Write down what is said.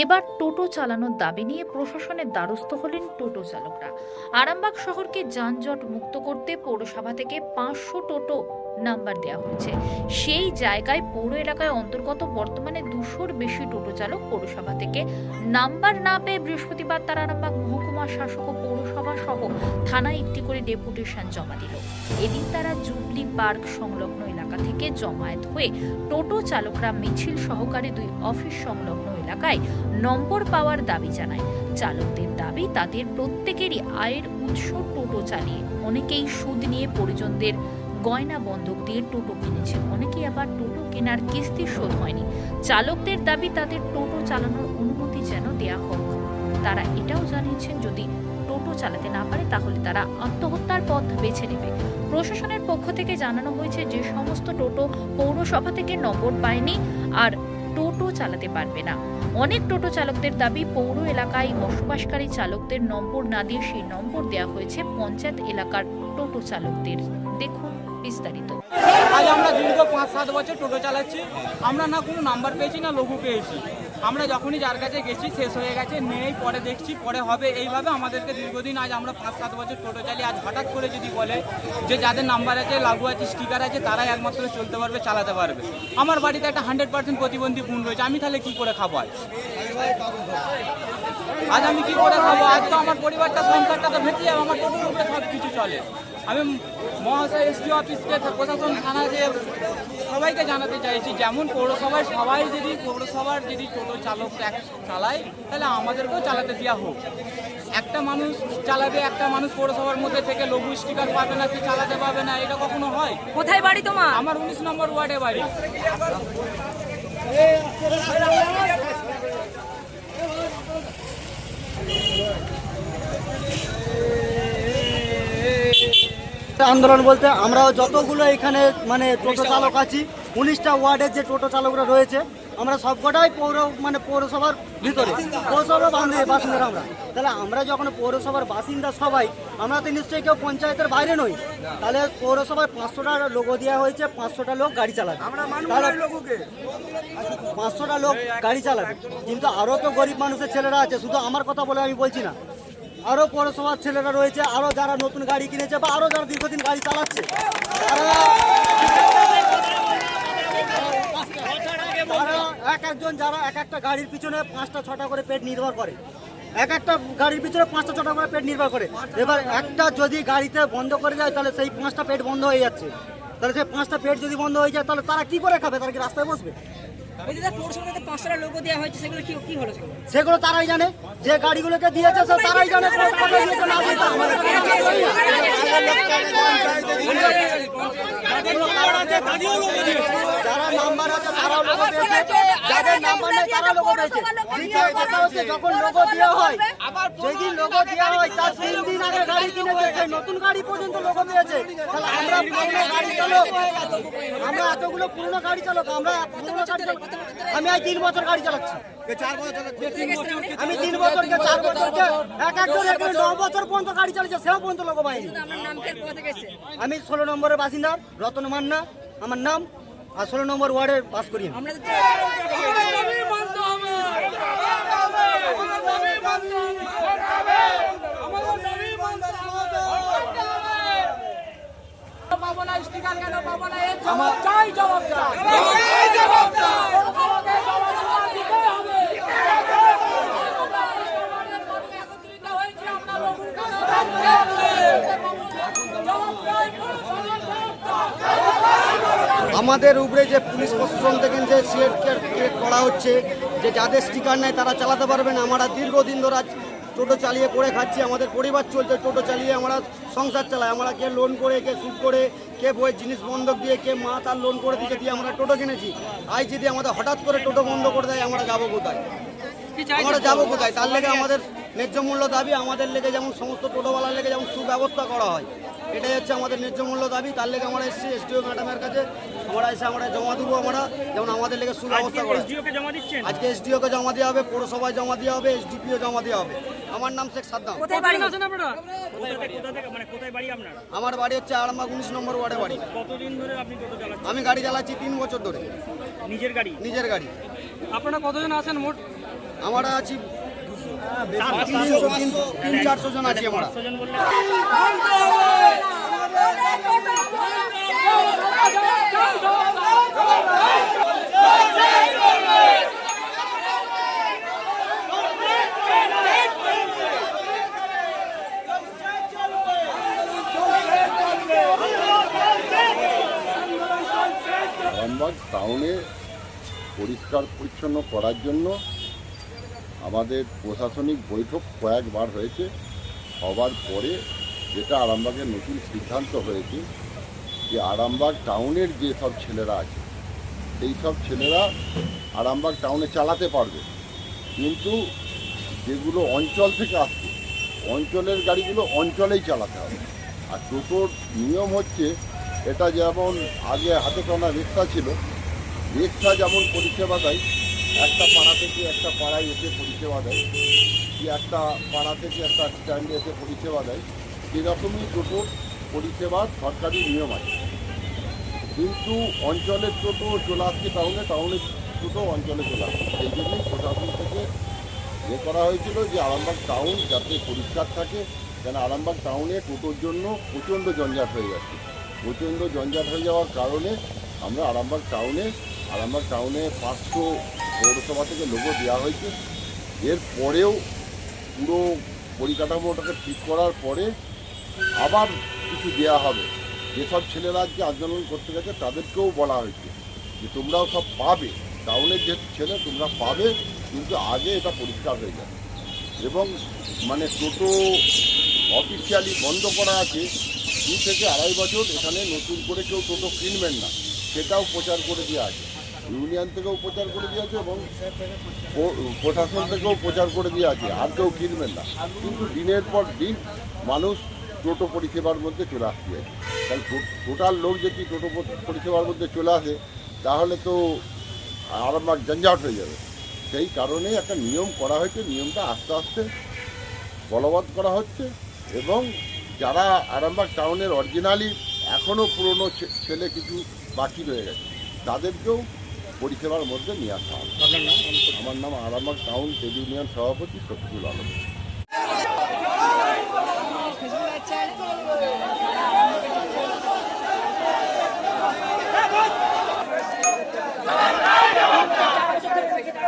এবার টোটো চালানোর দাবি নিয়ে প্রশাসনের দ্বারস্থ হলেন টোটো চালকরা। আরামবাগ শহরকে যানজট মুক্ত করতে পৌরসভা থেকে পাঁচশো টোটো নাম্বার দেওয়া হয়েছে। সেই জায়গায় পৌর এলাকায় অন্তর্গত বর্তমানে দুশোর বেশি টোটো চালক পৌরসভা থেকে নাম্বার না পেয়ে বৃহস্পতিবার তারা আরামবাগ মহকুমা শাসক ও পৌরসভা সহ থানায় একটি করে ডেপুটেশন জমা দিল। এদিন তারা জুবলি পার্ক সংলগ্ন এলাকা থেকে জমায়েত হয়ে টোটো চালকরা মিছিল সহকারে দুই অফিস সংলগ্ন এলাকায় নম্বর পাওয়ার দাবি জানায়। চালকদের দাবি, তাদের প্রত্যেকেরই আয়ের উৎস টোটো চালিয়ে। অনেকেই সুদ নিয়ে পরিজনদের গয়না বন্ধক দিয়ে টোটো কিনেছে। অনেকেই আবার টোটো কেনার কিস্তি শোধ হয়নি। চালকদের দাবি, তাদের টোটো চালানোর অনুমতি যেন দেয়া হোক। তারা এটাও জানিয়েছেন, যদি টোটো চালাতে না পারে, তাহলে তারা আত্মহত্যার পথ বেছে নেবে। প্রশাসনের পক্ষ থেকে জানানো হয়েছে যে, সমস্ত টোটো পৌরসভা থেকে নম্বর পায়নি। আর টোটো চালাতে পারবে না। অনেক টোটো চালকদের দাবি, পৌর এলাকায় বসবাসকারী চালকদের নম্বর না দিয়ে সেই নম্বর দেওয়া হয়েছে পঞ্চায়েত এলাকার টোটো চালকদের। দেখুন বিস্তারিত। আজ আমরা দীর্ঘ পাঁচ সাত বছর টোটো চালাচ্ছি। আমরা না কোনো নাম্বার পেয়েছি, না লঘু পেয়েছি। আমরা যখনই যার কাছে গেছি, শেষ হয়ে গেছে, নেই, পরে দেখছি, পরে হবে, এইভাবে আমাদেরকে দীর্ঘদিন আজ আমরা পাঁচ, সাত বছর টোটো চালিয়ে আজ হঠাৎ করে যদি বলে যে যাদের নাম্বার আছে, লাগু আছে স্টিকার আছে, তারাই একমাত্র চলতে পারবে, চালাতে পারবে। আমার বাড়িতে একটা হান্ড্রেড পার্সেন্ট প্রতিবন্ধী গুণ রয়েছে, আমি তাহলে কি করে খাব আজ? আমি কি করে খাব? আজ তো আমার পরিবারটা, সংসারটা তো ভেসে যাবে, আমার টোটোর উপরে সব কিছু চলে। আমি মহাশয় এসডি অফিসকে প্রশাসন থানাকে সবাইকে জানাতে চাইছি যেমন পৌরসভায় সবাই যদি পৌরসভার যদি টোটো চালক ট্যাক্স চালায় তাহলে আমাদেরকেও চালাতে দেওয়া হোক। একটা মানুষ চালাবে একটা মানুষ পৌরসভার মধ্যে থেকে লঘু স্টিকার পাবে না সে চালাতে পাবে না এটা কখনো হয়? কোথায় বাড়ি তোমার? আমার উনিশ নম্বর ওয়ার্ডে বাড়ি। আন্দোলন বলতে আমরাও যতগুলো এখানে মানে টোটো চালক আছি উনিশটা ওয়ার্ডের যে টোটো চালকরা রয়েছে আমরা সবকটাই পৌর মানে পৌরসভার ভিতরে। পৌরসভার বাসিন্দারা আমরা। তাহলে আমরা যখন পৌরসভার বাসিন্দা সবাই আমরা তো নিশ্চয়ই কেউ পঞ্চায়েতের বাইরে নই। তাহলে পৌরসভায় পাঁচশোটা লোগো দেওয়া হয়েছে পাঁচশোটা লোক গাড়ি চালাবে। তাহলে পাঁচশোটা লোক গাড়ি চালাবে। কিন্তু আরও তো গরিব মানুষের ছেলেরা আছে শুধু আমার কথা বলে আমি বলছি না। আরও পৌরসভার ছেলেরা রয়েছে আরও যারা নতুন গাড়ি কিনেছে বা আরও যারা দীর্ঘদিন গাড়ি চালাচ্ছে। এক একজন যারা এক একটা গাড়ির পিছনে পাঁচটা, ছটা করে পেট নির্ভর করে। এক একটা গাড়ির পিছনে পাঁচটা, ছটা করে পেট নির্ভর করে। এবার একটা যদি গাড়িতে বন্ধ করে যায়, তাহলে সেই পাঁচটা পেট বন্ধ হয়ে যাচ্ছে। তাহলে সেই পাঁচটা পেট যদি বন্ধ হয়ে যায়, তাহলে তারা কি করে খাবে? তারা কি রাস্তায় বসবে? পাঁচটা লোগো দেওয়া হয়েছে, সেগুলো তারাই জানে। যে গাড়িগুলোকে দিয়েছে, সে তারাই জানে দিয়েছে দিয়েছে। নাম্বার আছে তারা দিয়েছে। যাদের নাম্বার নেই তারা পেয়েছে দ্বিতীয় কথা হচ্ছে যখন লোগো দেওয়া হয় যেদিন লোগো দেওয়া হয় তার তিন দিন আগে গাড়ি কিনেছে সেই নতুন গাড়ি পর্যন্ত লোগো পেয়েছে তাহলে আমরা পুরনো গাড়ি চালক আমরা এতগুলো পুরনো গাড়ি চালক আমরা পুরনো গাড়ি চালক আমি আজ তিন বছর গাড়ি চালাচ্ছি। আমি তিন বছরকে চার বছরকে এক একজন এখানে ন বছর পর্যন্ত গাড়ি চালিয়েছে সেও পর্যন্ত লোক পাইনি আমি ষোলো নম্বরের বাসিন্দা রতন মান্না আমার নাম আর ষোলো নম্বর ওয়ার্ডে বাস করি আমি। আমরা পাবো না স্টিকার কেন পাবো না এর জবাব চাই জবাব চাই পৌরসভাকে জবাব দিতে হবে। একত্রিত হয়েছি আমরা লঘু কেন পাবো না? জবাব চাই, পৌরসভা জবাব চাই। আমাদের উপরে যে পুলিশ প্রশাসন থেকে যে সিএট করা হচ্ছে, যে যাদের স্টিকার নেই তারা চালাতে পারবে না। আমরা দীর্ঘদিন ধরে টোটো চালিয়ে করে খাচ্ছি আমাদের পরিবার চলছে টোটো চালিয়ে আমরা সংসার চালাই আমরা কে লোন করে কে সুদ করে কে বইয়ের জিনিস বন্ধক দিয়ে কে মা তার লোন করে দিতে দিয়ে আমরা টোটো কিনেছি। আজ যদি আমাদের হঠাৎ করে টোটো বন্ধ করে দেয় আমরা যাব কোথায়? আমরা যাব কোথায়? তার লেগে আমাদের ন্যায্য মূল্য দাবি আমাদের লেগে যেমন সমস্ত টোটোওয়ালার লেগে যেমন সুব্যবস্থা করা হয় এটাই হচ্ছে আমাদের ন্যায্য মূল্য দাবি। তার লেগে আমরা এসেছি এসডিও ম্যাডামের কাছে। আমরা এসে আমরা জমা দেবো আমরা যেমন আমাদের লেগে সুব্যবস্থা করা। আজকে এসডিওকে জমা দেওয়া হবে পৌরসভায় জমা দেওয়া হবে এসডিপিও জমা দেওয়া হবে। আমার নাম শেখ সাদ্দাম। আমার বাড়ি হচ্ছে আরামবাগ উনিশ নম্বর ওয়ার্ডে বাড়ি। কতদিন ধরে আপনি টোটো চালাচ্ছেন? আমি গাড়ি চালাচ্ছি তিন বছর ধরে। নিজের গাড়ি? নিজের গাড়ি। আপনারা কতজন আছেন মোট? আমরা আছি তিন চারশো জন আছি আমরা। টাউনে পরিষ্কার পরিচ্ছন্ন করার জন্য আমাদের প্রশাসনিক বৈঠক কয়েকবার হয়েছে। হবার পরে যেটা আরামবাগের নতুন সিদ্ধান্ত হয়েছে যে আরামবাগ টাউনের যে সব ছেলেরা আছে, সেই সব ছেলেরা আরামবাগ টাউনে চালাতে পারবে। কিন্তু যেগুলো অঞ্চল থেকে আসছে, অঞ্চলের গাড়িগুলো অঞ্চলেই চালাতে হবে। আর টোটোর নিয়ম হচ্ছে, এটা যেমন আগে হাতে টানা রিক্সা ছিল, রিক্সা যেমন পরিষেবা দেয়, একটা পাড়া থেকে একটা পাড়ায় এসে পরিষেবা দেয়। কি একটা পাড়া থেকে একটা স্ট্যান্ডে এসে পরিষেবা দেয় সেরকমই টোটোর পরিষেবার সরকারি নিয়ম আছে। কিন্তু অঞ্চলের টোটো চলে আসছে টাউনে টাউনের টোটো অঞ্চলে চলে আসছে। সেই জন্যই প্রশাসন থেকে এ করা হয়েছিল যে আরামবাগ টাউন যাতে পরিষ্কার থাকে, কেন আরামবাগ টাউনে টোটোর জন্য প্রচণ্ড জঞ্জাট হয়ে যাচ্ছে। প্রচণ্ড জঞ্জাট হয়ে যাওয়ার কারণে আমরা আরামবাগ টাউনে আরামবাগ টাউনে পাঁচশো পৌরসভা থেকে লোগো দেওয়া হয়েছে। এর পরেও পুরো পরিকাঠামোটাকে ঠিক করার পরে আবার কিছু দেওয়া হবে। যেসব ছেলেরা আজকে আন্দোলন করতে গেছে, তাদেরকেও বলা হয়েছে যে তোমরাও সব পাবে। টাউনের যে ছেলে তোমরা পাবে, কিন্তু আগে এটা পরিষ্কার হয়ে যাবে। এবং মানে টোটো অফিসিয়ালি বন্ধ করা আছে, দু থেকে আড়াই বছর এখানে নতুন করে কেউ টোটো কিনবেন না। সেটাও প্রচার করে দেওয়া আছে। ইউনিয়ন থেকেও প্রচার করে দেওয়া আছে এবং প্রশাসন থেকেও প্রচার করে দেওয়া আছে। আর কেউ কিনবেন না। কিন্তু দিনের পর দিন মানুষ টোটো পরিষেবার মধ্যে চলে আসছে। তাহলে টোটাল লোক যদি টোটো পরিষেবার মধ্যে চলে আসে তাহলে তো আরামবাগ জঞ্জাট হয়ে যাবে। সেই কারণেই একটা নিয়ম করা হয়েছে নিয়মটা আস্তে আস্তে বলবৎ করা হচ্ছে এবং যারা আরামবাগ টাউনের অরিজিনালি এখনও পুরনো ছেলে কিছু বাকি রয়ে গেছে তাদেরকেও পরিষেবার মধ্যে নিয়ে আসা হবে। আমার নাম আরামবাগ টাউন ট্রেড ইউনিয়ন সভাপতি শফিকুল আলম।